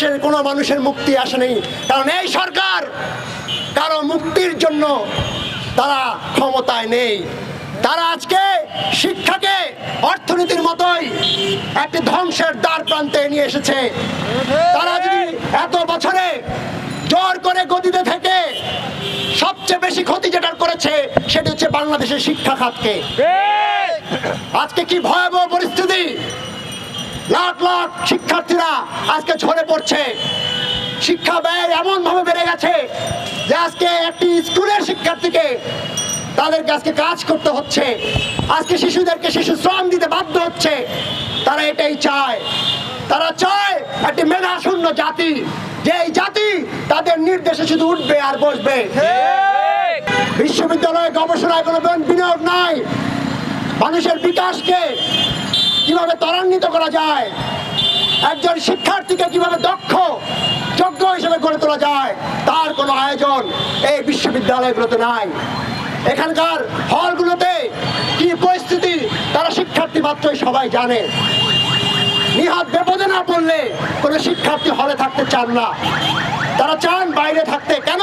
মানুষের কোনো মানুষের মুক্তি আসেনি কারণ এই সরকার কারও মুক্তির জন্য তারা ক্ষমতায় নেই। তারা আজকে শিক্ষাকে অর্থনীতির মতোই একটি ধ্বংসের দ্বার প্রান্তে নিয়ে এসেছে। তারা যদি এত বছরে জোর করে গদিতে থেকে সবচেয়ে বেশি ক্ষতি যেটা করেছে সেটা হচ্ছে বাংলাদেশের শিক্ষা খাতকে। আজকে কি ভয়াবহ পরিস্থিতি? লাখ লাখ শিক্ষার্থীরা আজকে ঝরে পড়ছে। শিক্ষা ব্যয় এমন ভাবে বেড়ে গেছে যে আজকে একটি স্কুলের শিক্ষার্থীকে তাদেরকে আজকে কাজ করতে হচ্ছে। আজকে শিশুদেরকে শিশু শ্রম দিতে বাধ্য হচ্ছে। তারা এটাই চায়। তারা চায় একটি মেধা শূন্য জাতি। যে এই জাতি তাদের নির্দেশে শুধু উঠবে আর বসবে। বিশ্ববিদ্যালয়ে গবেষণায় কোনো বিনিয়োগ নাই। মানুষের বিকাশকে কীভাবে ত্বরান্বিত করা যায়? একজন শিক্ষার্থীকে কীভাবে দক্ষ, যোগ্য হিসেবে গড়ে তোলা যায়? তার কোনো আয়োজন এই বিশ্ববিদ্যালয়গুলোতে নাই। এখানকার হলগুলোতে কি পরিস্থিতি, তারা শিক্ষার্থী মাত্রই সবাই জানে। নিহাত বিপদে না পড়লে কোনো শিক্ষার্থী হলে থাকতে চান না। তারা চান বাইরে থাকতে। কেন?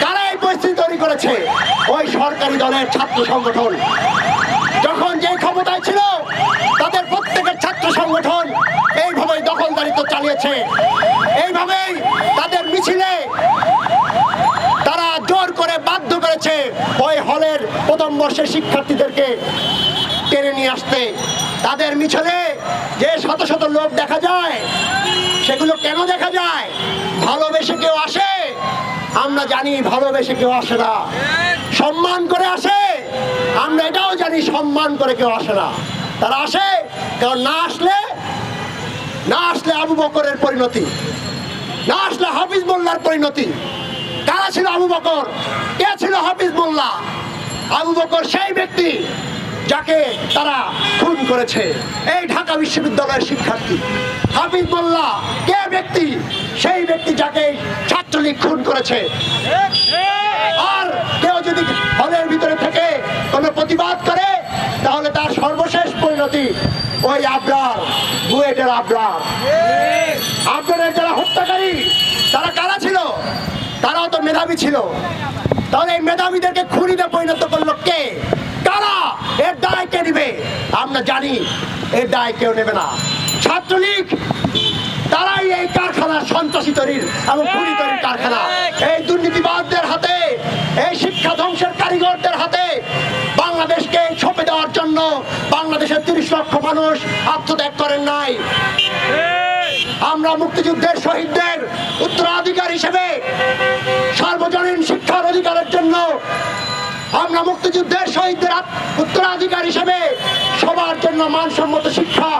তারা এই পরিস্থিতি তৈরি করেছে? ওই সরকারি দলের ছাত্র সংগঠন। যখন যে ক্ষমতায় ছিল তাদের প্রত্যেকের ছাত্র সংগঠন এইভাবেই দখলদারিত্ব চালিয়েছে। এইভাবেই তাদের মিছিলে তারা জোর করে বাধ্য করেছে ওই হলের প্রথম বর্ষের শিক্ষার্থীদেরকে টেনে নিয়ে আসতে। তাদের মিছিলে যে শত শত লোক দেখা যায়, সেগুলো কেন দেখা যায়? ভালোবেসে কেউ আসে? আমরা জানি ভালোবেসে কেউ আসে না। সম্মান করে আসে? আমরা এটাও জানি সম্মান করে কেউ আসে না। তারা আসে কারণ না আসলে না আসলে আবু বকরের পরিণতি, না আসলে হাফিজ মোল্লার পরিণতি। কারা ছিল আবু বকর? কে ছিল হাফিজ মোল্লা? আবু বকর সেই ব্যক্তি যাকে তারা খুন করেছে। এই ঢাকা বিশ্ববিদ্যালয়ের শিক্ষার্থী। হাফিজ মোল্লা কে ব্যক্তি? সেই ব্যক্তি যাকে ছাত্রলীগ খুন করেছে। আর কেউ যদি হলের ভিতরে থেকে কোনো প্রতিবাদ করে, তাহলে তার সর্বশেষ পরিণতি ওই আবরার বুয়েটের আবরার আপনাদের যারা হত্যাকারী তারা কারা ছিল? তারাও তো মেধাবী ছিল। তাহলে এই মেধাবীদেরকে খুনিতে পরিণত করল কে? কারা? এর দায় কে নিবে? আমরা জানি এর দায় কেউ নেবে না। ছাত্রলীগ তারাই এই কারখানা সন্ত্রাসী তৈরির এবং খুনি তৈরির কারখানা। এই দুর্নীতিবাদদের হাতে এই শিক্ষা ধ্বংসের কারিগরদের হাতে বাংলাদেশকে ছপে দেওয়ার জন্য তিরিশ লক্ষ মানুষ আত্মত্যাগ করেন নাই। আমরা মুক্তিযুদ্ধের শহীদদের উত্তরাধিকার হিসেবে সার্বজনীন শিক্ষার অধিকারের জন্য আমরা মুক্তিযুদ্ধের শহীদদের উত্তরাধিকার হিসেবে সবার জন্য মানসম্মত শিক্ষা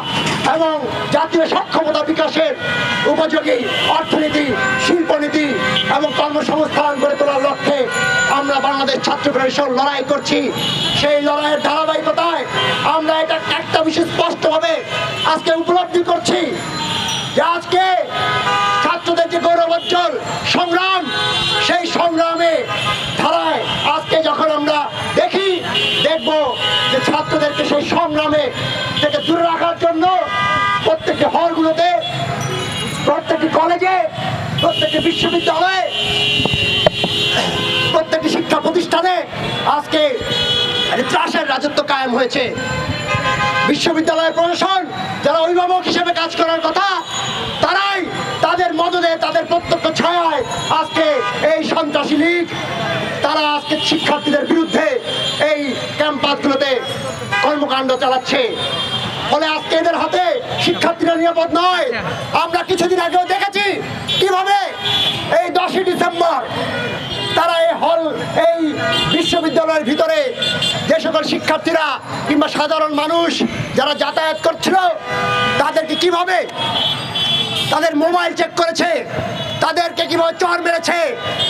এবং জাতীয় সক্ষমতা বিকাশের উপযোগী অর্থনীতি, শিল্পনীতি এবং কর্মসংস্থান গড়ে তোলার লক্ষ্যে আমরা বাংলাদেশ ছাত্র ফেডারেশন লড়াই করছি। সেই লড়াইয়ের ধারাবাহিকতায় আমরা এটা একটা বিষয় স্পষ্টভাবে আজকে উপলব্ধি করছি যে আজকে ছাত্রদের যে গৌরবোজ্জ্বল সংগ্রাম, সেই সংগ্রামে ধারায় আজকে যখন আমরা দেখি, দেখব ছাত্রদেরকে সেই সংগ্রামে থেকে দূরে রাখার জন্য প্রত্যেকটি হলগুলোতে, প্রত্যেকটি কলেজে, প্রত্যেকটি বিশ্ববিদ্যালয়ে, প্রত্যেকটি শিক্ষা প্রতিষ্ঠানে আজকে ত্রাসের রাজত্ব কায়েম হয়েছে। বিশ্ববিদ্যালয়ের প্রশাসন যারা অভিভাবক হিসেবে কাজ করার কথা, তারাই তাদের মদদে, তাদের প্রত্যক্ষ ছায়ায় আজকে এই সন্ত্রাসী লীগ, তারা আজকে শিক্ষার্থীদের বিরুদ্ধে এই ক্যাম্পাসগুলোতে কর্মকাণ্ড চালাচ্ছে। ফলে আজকে এদের হাতে শিক্ষার্থীরা নিরাপদ নয়। আমরা কিছুদিন আগেও দেখেছি কীভাবে এই দশই ডিসেম্বর তারা এই হল, এই বিশ্ববিদ্যালয়ের ভিতরে যে সকল শিক্ষার্থীরা কিংবা সাধারণ মানুষ যারা যাতায়াত করছিল, তাদেরকে কীভাবে তাদের মোবাইল চেক করেছে। তাদেরকে কীভাবে চর মেরেছে,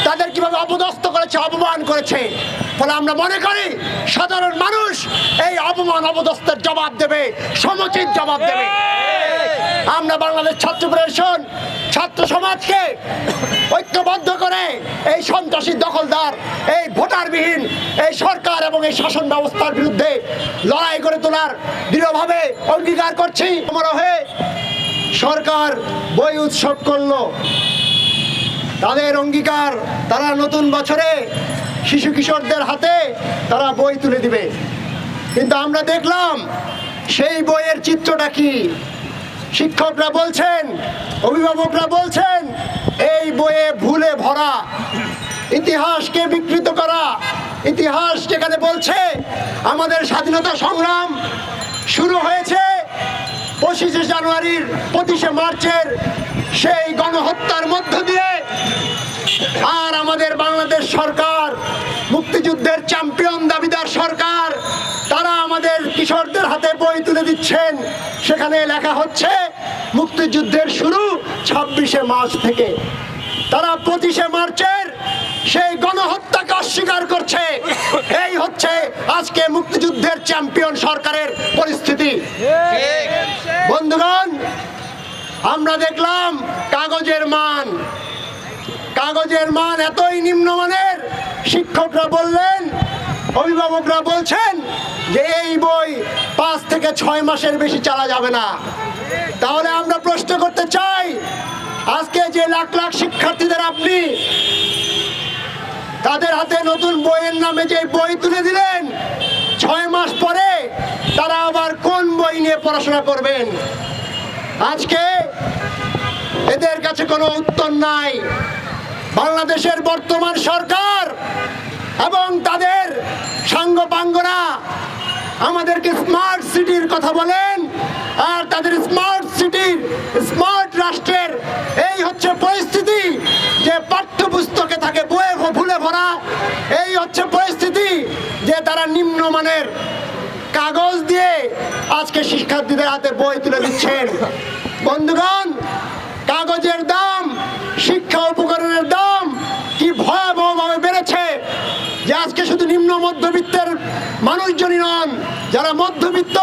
তাদের কীভাবে অপদস্থ করেছে, অপমান করেছে। ফলে আমরা মনে করি, সাধারণ মানুষ এই অপমান, অপদস্থের জবাব দেবে, সমুচিত জবাব দেবে। আমরা বাংলাদেশ ছাত্র ফেডারেশন ছাত্র সমাজকে ঐক্যবদ্ধ করে এই সন্ত্রাসী দখলদার, এই ভোটারবিহীন, এই সরকার এবং এই শাসন ব্যবস্থার বিরুদ্ধে লড়াই করে তোলার দৃঢ়ভাবে অঙ্গীকার করছি। আমরা হয়ে সরকার বই উৎসব করল। তাদের অঙ্গীকার, তারা নতুন বছরে শিশু কিশোরদের হাতে তারা বই তুলে দিবে। কিন্তু আমরা দেখলাম সেই বইয়ের চিত্রটা কি? শিক্ষকরা বলছেন, অভিভাবকরা বলছেন, এই বইয়ে ভুলে ভরা, ইতিহাসকে বিকৃত করা। ইতিহাস যেখানে বলছে, আমাদের স্বাধীনতা সংগ্রাম শুরু হয়েছে পঁচিশে জানুয়ারির পঁচিশে মার্চের সেই গণহত্যার মধ্য দিয়ে আর আমাদের বাংলাদেশ সরকার, মুক্তিযুদ্ধের চ্যাম্পিয়ন, দাবিদার সরকার, তারা আমাদের কিশোরদের হাতে বই তুলে দিচ্ছেন। সেখানে লেখা হচ্ছে, মুক্তিযুদ্ধের শুরু ছাব্বিশে মার্চ থেকে। তারা পঁচিশে মার্চের সেই গণহত্যাকে অস্বীকার করছে। আজকে মুক্তিযুদ্ধের চ্যাম্পিয়ন সরকারের পরিস্থিতি। বন্ধুগণ, আমরা দেখলাম কাগজের মান। কাগজের মান এতই নিম্নমানের। শিক্ষকরা বললেন, অভিভাবকরা বলছেন যে এই বই পাঁচ থেকে ছয় মাসের বেশি চালা যাবে না। তাহলে আমরা প্রশ্ন করতে চাই, আজকে যে লাখ লাখ শিক্ষার্থীদের আপনি তাদের হাতে নতুন বইয়ের নামে যে বই তুলে দিলেন, ছয় মাস পরে তারা আবার কোন বই নিয়ে পড়াশোনা করবেন? আজকে এদের কাছে কোনো উত্তর নাই। বাংলাদেশের বর্তমান সরকার এবং তাদের সাঙ্গপাঙ্গরা আমাদেরকে স্মার্ট সিটির কথা বলেন। আর তাদের স্মার্ট সিটির স্মার্ট রাষ্ট্রের এই হচ্ছে পরিস্থিতি যে পাঠ্যপুস্তকে থাকে বয়ে ভুলে ভরা। এই হচ্ছে পরিস্থিতি যে তারা নিম্নমানের কাগজ দিয়ে আজকে শিক্ষার্থীদের হাতে বই তুলে দিচ্ছেন। বন্ধুগণ, কাগজের দাম, শিক্ষা উপকরণের দাম কি ভয়াবহভাবে বেড়েছে? যে আজকে শুধু নিম্ন মধ্যবিত্তের মানুষজনই নন, যারা মধ্যবিত্ত,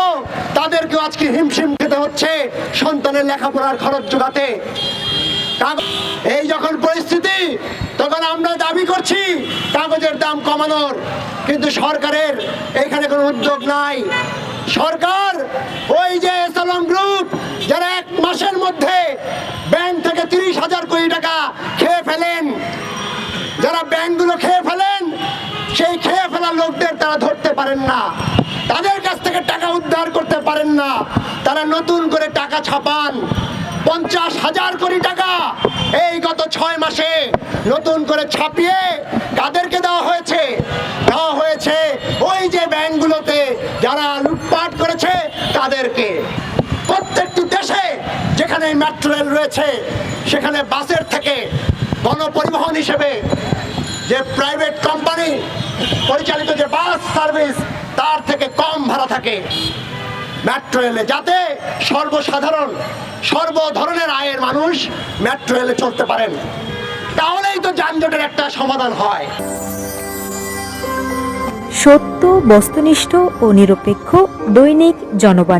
তাদেরকেও আজকে হিমশিম খেতে হচ্ছে সন্তানের লেখাপড়ার খরচ যোগাতে এই যখন পরিস্থিতি, তখন আমরা দাবি করছি কাগজের দাম কমানোর, কিন্তু সরকারের এখানে কোনো উদ্যোগ নাই। সরকার, ওই যে সালম গ্রুপ, যারা এক মাসের মধ্যে ব্যাংক থেকে তিরিশ হাজার কোটি টাকা খেয়ে ফেলেন, যারা ব্যাংকগুলো খেয়ে ফেলেন সেই খেয়ে ফেলা লোকদের তারা ধরতে পারেন না। তাদের কাছ থেকে টাকা উদ্ধার করতে পারেন না। তারা নতুন করে টাকা ছাপান। পঞ্চাশ হাজার কোটি টাকা এই গত ছয় মাসে নতুন করে ছাপিয়ে কাদেরকে দেওয়া হয়েছে। দেওয়া হয়েছে ওই যে ব্যাংকগুলোতে যারা লুটপাট করেছে তাদেরকে। প্রত্যেকটি দেশে যেখানে মেট্রো রেল রয়েছে, সেখানে বাসের থেকে গণপরিবহন হিসেবে যে প্রাইভেট কোম্পানি পরিচালিত যে বাস সার্ভিস তার থেকে কম ভাড়া থাকে। মেট্রো রেলে যাতে সর্বসাধারণ সর্ব ধরনের আয়ের মানুষ মেট্রো রেলে চলতে পারেন। তাহলেই তো যানজটের একটা সমাধান হয়। সত্য, বস্তুনিষ্ঠ ও নিরপেক্ষ দৈনিক জনবাণী।